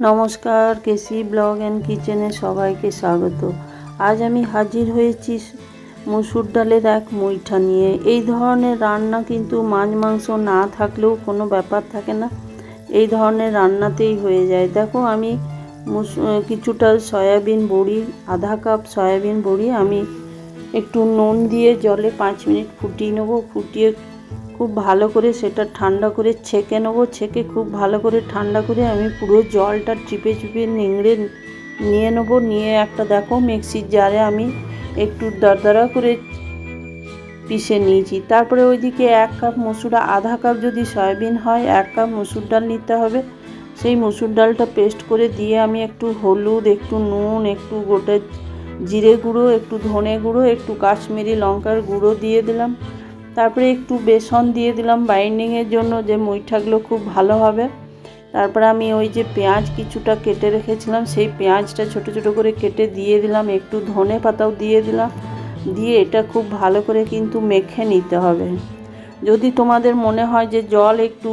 নমস্কার, কেসি blog and কিচেনে সবাইকে স্বাগত। আজ আমি হাজির হয়েছি মুসুর ডালের এক মুইঠা নিয়ে। এই ধরনের রান্না কিন্তু মাছ, মাংস না থাকলেও কোনো ব্যাপার থাকে না। এই ধরনের রান্নাতেই হয়ে যায়। দেখো, আমি কিছুটা সয়াবিন বড়ি, আধা কাপ সয়াবিন বড়ি, আমি একটু নুন দিয়ে জলে পাঁচ মিনিট ফুটিয়ে নেব। ফুটিয়ে খুব ভালো করে সেটা ঠান্ডা করে ছেঁকে নেব। ছেঁকে খুব ভালো করে ঠান্ডা করে আমি পুরো জলটা চিপে চিপে নিংড়ে নিয়ে নেব। নিয়ে একটা দেখো মিক্সির জারে আমি একটু দরদরা করে পিষে নিয়েছি। তারপরে ওইদিকে এক কাপ মসুর আধা কাপ যদি সয়াবিন হয়, এক কাপ মসুর ডাল নিতে হবে। সেই মসুর ডালটা পেস্ট করে দিয়ে আমি একটু হলুদ, একটু নুন, একটু গোটা জিরে গুঁড়ো, একটু ধনে গুঁড়ো, একটু কাশ্মীরি লঙ্কার গুঁড়ো দিয়ে দিলাম। তারপরে একটু বেসন দিয়ে দিলাম বাইন্ডিংয়ের জন্য যে মুইঠাগুলো খুব ভালো হবে। তারপরে আমি ওই যে পেঁয়াজ কিছুটা কেটে রেখেছিলাম, সেই পেঁয়াজটা ছোট ছোট করে কেটে দিয়ে দিলাম, একটু ধনে পাতাও দিয়ে দিলাম। দিয়ে এটা খুব ভালো করে কিন্তু মেখে নিতে হবে। যদি তোমাদের মনে হয় যে জল একটু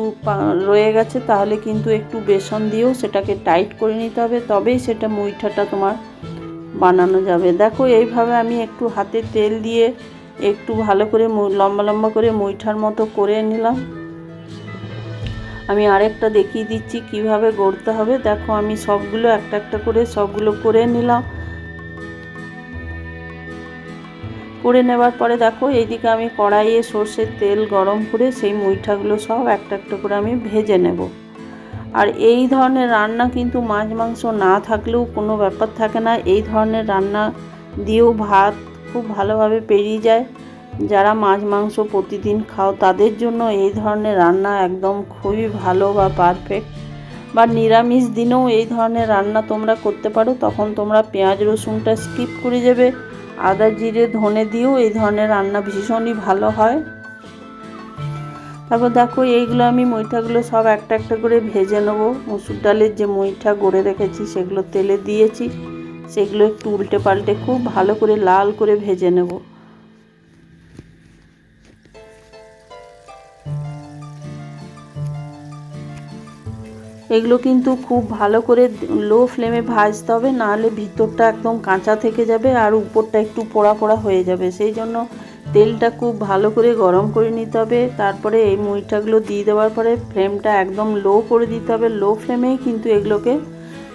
রয়ে গেছে, তাহলে কিন্তু একটু বেসন দিয়েও সেটাকে টাইট করে নিতে হবে, তবেই সেটা মুইঠাটা তোমার বানানো যাবে। দেখো, এইভাবে আমি একটু হাতে তেল দিয়ে একটু ভালো করে লম্বা লম্বা করে মুইঠার মতো করে নিলাম। আমি আরেকটা দেখিয়ে দিচ্ছি কীভাবে গড়তে হবে। দেখো, আমি সবগুলো একটা একটা করে সবগুলো করে নিলাম। করে নেবার পরে দেখো, এইদিকে আমি কড়াইয়ে সর্ষের তেল গরম করে সেই মুইঠাগুলো সব একটা একটা করে আমি ভেজে নেব। আর এই ধরনের রান্না কিন্তু মাছ মাংস না থাকলেও কোনো ব্যাপার থাকে না। এই ধরনের রান্না দিয়েও ভাত খুব ভালোভাবে পেরিয়ে যায়। যারা মাছ, মাংস প্রতিদিন খাও, তাদের জন্য এই ধরনের রান্না একদম খুবই ভালো বা পারফেক্ট বা নিরামিষ দিনেও এই ধরনের রান্না তোমরা করতে পারো। তখন তোমরা পেঁয়াজ, রসুনটা স্কিপ করে যাবে। আদা, জিরে, ধনে দিয়েও এই ধরনের রান্না ভীষণই ভালো হয়। তারপর দেখো, এইগুলো আমি মইঠাগুলো সব একটা একটা করে ভেজে নেব। মুসুর ডালের যে মইঠা গড়ে রেখেছি, সেগুলো তেলে দিয়েছি। সেগুলো একটু উল্টে পাল্টে খুব ভালো করে লাল করে ভেজে নেব। এগুলো কিন্তু খুব ভালো করে লো ফ্লেমে ভাজতে হবে, নাহলে ভিতরটা একদম কাঁচা থেকে যাবে আর উপরটা একটু পোড়া পোড়া হয়ে যাবে। সেই জন্য তেলটা খুব ভালো করে গরম করে নিতে হবে। তারপরে এই মুইঠাগুলো দিয়ে দেওয়ার পরে ফ্লেমটা একদম লো করে দিতে হবে। লো ফ্লেমেই কিন্তু এগুলোকে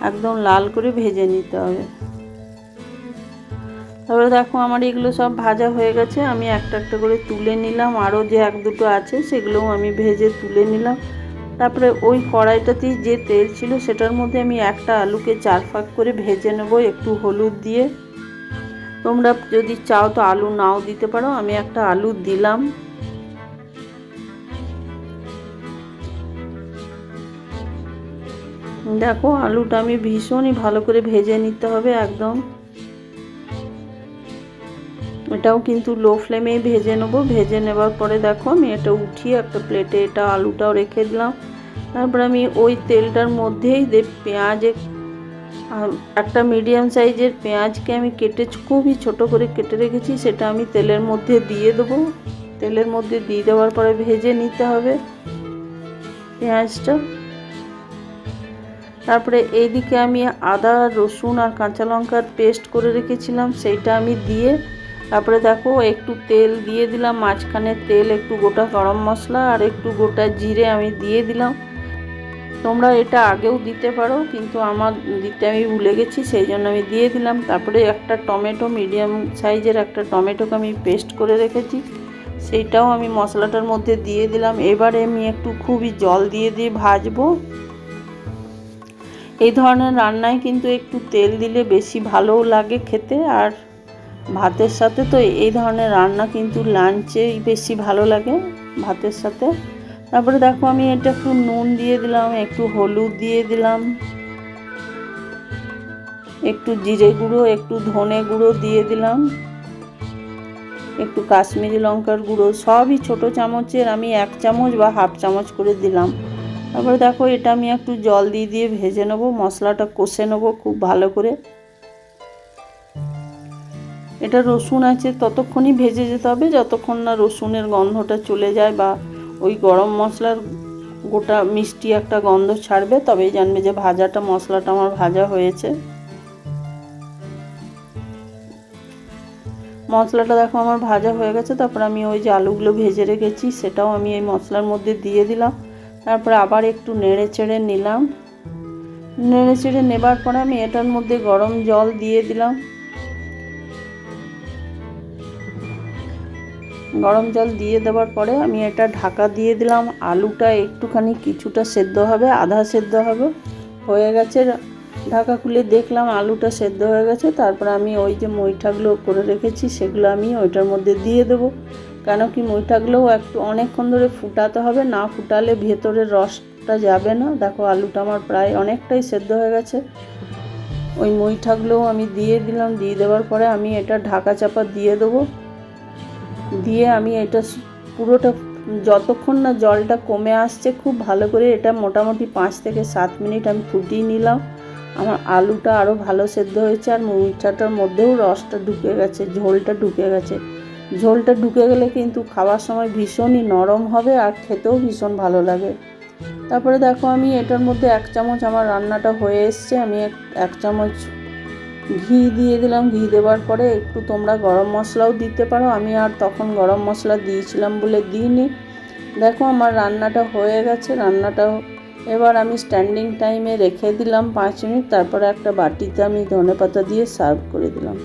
একদম লাল করে ভেজে নিতে হবে। তারপরে দেখো আমার এগুলো সব ভাজা হয়ে গেছে, আমি একটা একটা করে তুলে নিলাম, আরও যে এক দুটো আছে সেগুলোও আমি ভেজে তুলে নিলাম। তারপরে ওই কড়াইটাতেই যে তেল ছিল সেটার মধ্যে আমি একটা আলুকে চার ফাঁক করে ভেজে নেব একটু হলুদ দিয়ে। তোমরা যদি চাও তো আলু নাও দিতে পারো, আমি একটা আলু দিলাম। দেখো আলুটা আমি ভীষণই ভালো করে ভেজে নিতে হবে একদম। এটাও কিন্তু লো ফ্লেমে ভেজে নেব। ভেজে নেবার পরে দেখো আমি এটা উঠিয়ে একটা প্লেটে এটা আলুটাও রেখে দিলাম। তারপর আমি ওই তেলটার মধ্যেই দে পেঁয়াজ একটা মিডিয়াম সাইজের পেঁয়াজকে আমি কেটে, খুবই ছোট করে কেটে রেখেছি, সেটা আমি তেলের মধ্যে দিয়ে দেবো। তেলের মধ্যে দিয়ে দেওয়ার পরে ভেজে নিতে হবে পেঁয়াজটা। তারপরে এইদিকে আমি আদা, রসুন আর কাঁচা লঙ্কার পেস্ট করে রেখেছিলাম, সেইটা আমি দিয়ে তারপরে দেখো একটু তেল দিয়ে দিলাম, মাঝখানে তেল, একটু গোটা গরম মশলা আর একটু গোটা জিরে আমি দিয়ে দিলাম। তোমরা এটা আগেও দিতে পারো, কিন্তু আমার দিতে আমি ভুলে গেছি, সেই জন্য আমি দিয়ে দিলাম। তারপরে একটা টমেটো, মিডিয়াম সাইজের একটা টমেটোকে আমি পেস্ট করে রেখেছি, সেইটাও আমি মশলাটার মধ্যে দিয়ে দিলাম। এবারে আমি একটু খুবই জল দিয়ে দিয়ে ভাজবো। এই ধরনের রান্নায় কিন্তু একটু তেল দিলে বেশি ভালোও লাগে খেতে, আর ভাতের সাথে তো এই ধরনের রান্না কিন্তু লাঞ্চেই বেশি ভালো লাগে ভাতের সাথে। তারপরে দেখো আমি এটা একটু নুন দিয়ে দিলাম, একটু হলুদ দিয়ে দিলাম, একটু জিরে গুঁড়ো, একটু ধনে গুঁড়ো দিয়ে দিলাম, একটু কাশ্মীরি লঙ্কার গুঁড়ো, সবই ছোট চামচের, আমি এক চামচ বা হাফ চামচ করে দিলাম। তারপরে দেখো এটা আমি একটু জল দিয়ে দিয়ে ভেজে নেব, মশলাটা কষে নেব খুব ভালো করে। এটা রসুন আছে, ততক্ষণই ভেজে যেতে হবে, যতক্ষণ না রসুনের গন্ধটা চলে যায় বা ওই গরম মশলার গোটা মিষ্টি একটা গন্ধ ছাড়বে, তবেই জানবে যে ভাজাটা, মশলাটা আমার ভাজা হয়েছে। মশলাটা দেখো আমার ভাজা হয়ে গেছে, তারপর আমি ওই যে আলুগুলো ভেজে রেখেছি, সেটাও আমি এই মশলার মধ্যে দিয়ে দিলাম। তারপরে আবার একটু নেড়ে চেড়ে নিলাম। নেড়ে চেড়ে নেবার পরে আমি এটার মধ্যে গরম জল দিয়ে দিলাম। গরম জল দিয়ে দেওয়ার পরে আমি এটা ঢাকা দিয়ে দিলাম। আলুটা একটুখানি কিছুটা সেদ্ধ হবে, আধা সেদ্ধ হবে। হয়ে গেছে, ঢাকা খুলে দেখলাম আলুটা সেদ্ধ হয়ে গেছে। তারপর আমি ওই যে মইঠাগুলো করে রেখেছি, সেগুলো আমি ওইটার মধ্যে দিয়ে দেবো। কেন কি মইঠাগুলোও একটু অনেকক্ষণ ধরে ফুটাতে হবে, না ফুটালে ভেতরের রসটা যাবে না। দেখো আলুটা আমার প্রায় অনেকটাই সেদ্ধ হয়ে গেছে। ওই মইঠাগুলোও আমি দিয়ে দিলাম। দিয়ে দেওয়ার পরে আমি এটা ঢাকা চাপা দিয়ে দেবো। দিয়ে আমি এটা পুরোটা, যতক্ষণ না জলটা কমে আসছে, খুব ভালো করে এটা মোটামুটি পাঁচ থেকে সাত মিনিট আমি ফুটিয়ে নিলাম। আমার আলুটা আরও ভালো সেদ্ধ হয়েছে আর মুচাটার মধ্যেও রসটা ঢুকে গেছে, ঝোলটা ঢুকে গেছে। ঝোলটা ঢুকে গেলে কিন্তু খাওয়ার সময় ভীষণই নরম হবে আর খেতেও ভীষণ ভালো লাগে। তারপরে দেখো আমি এটার মধ্যে এক চামচ আমার রান্নাটা হয়ে এসছে, আমি এক চামচ ঘি দিয়ে দিলাম, ঘি দেওয়ার পরে একটু তোমরা গরম মশলাও দিতে পারো। আমি আর তখন গরম মশলা দিয়েছিলাম বলে দিইনি। দেখো আমার রান্নাটা হয়ে গেছে রান্নাটা এবার আমি স্ট্যান্ডিং টাইমে রেখে দিলাম পাঁচ মিনিট। তারপরে একটা বাটিতে আমি ধনেপাতা দিয়ে সার্ভ করে দিলাম।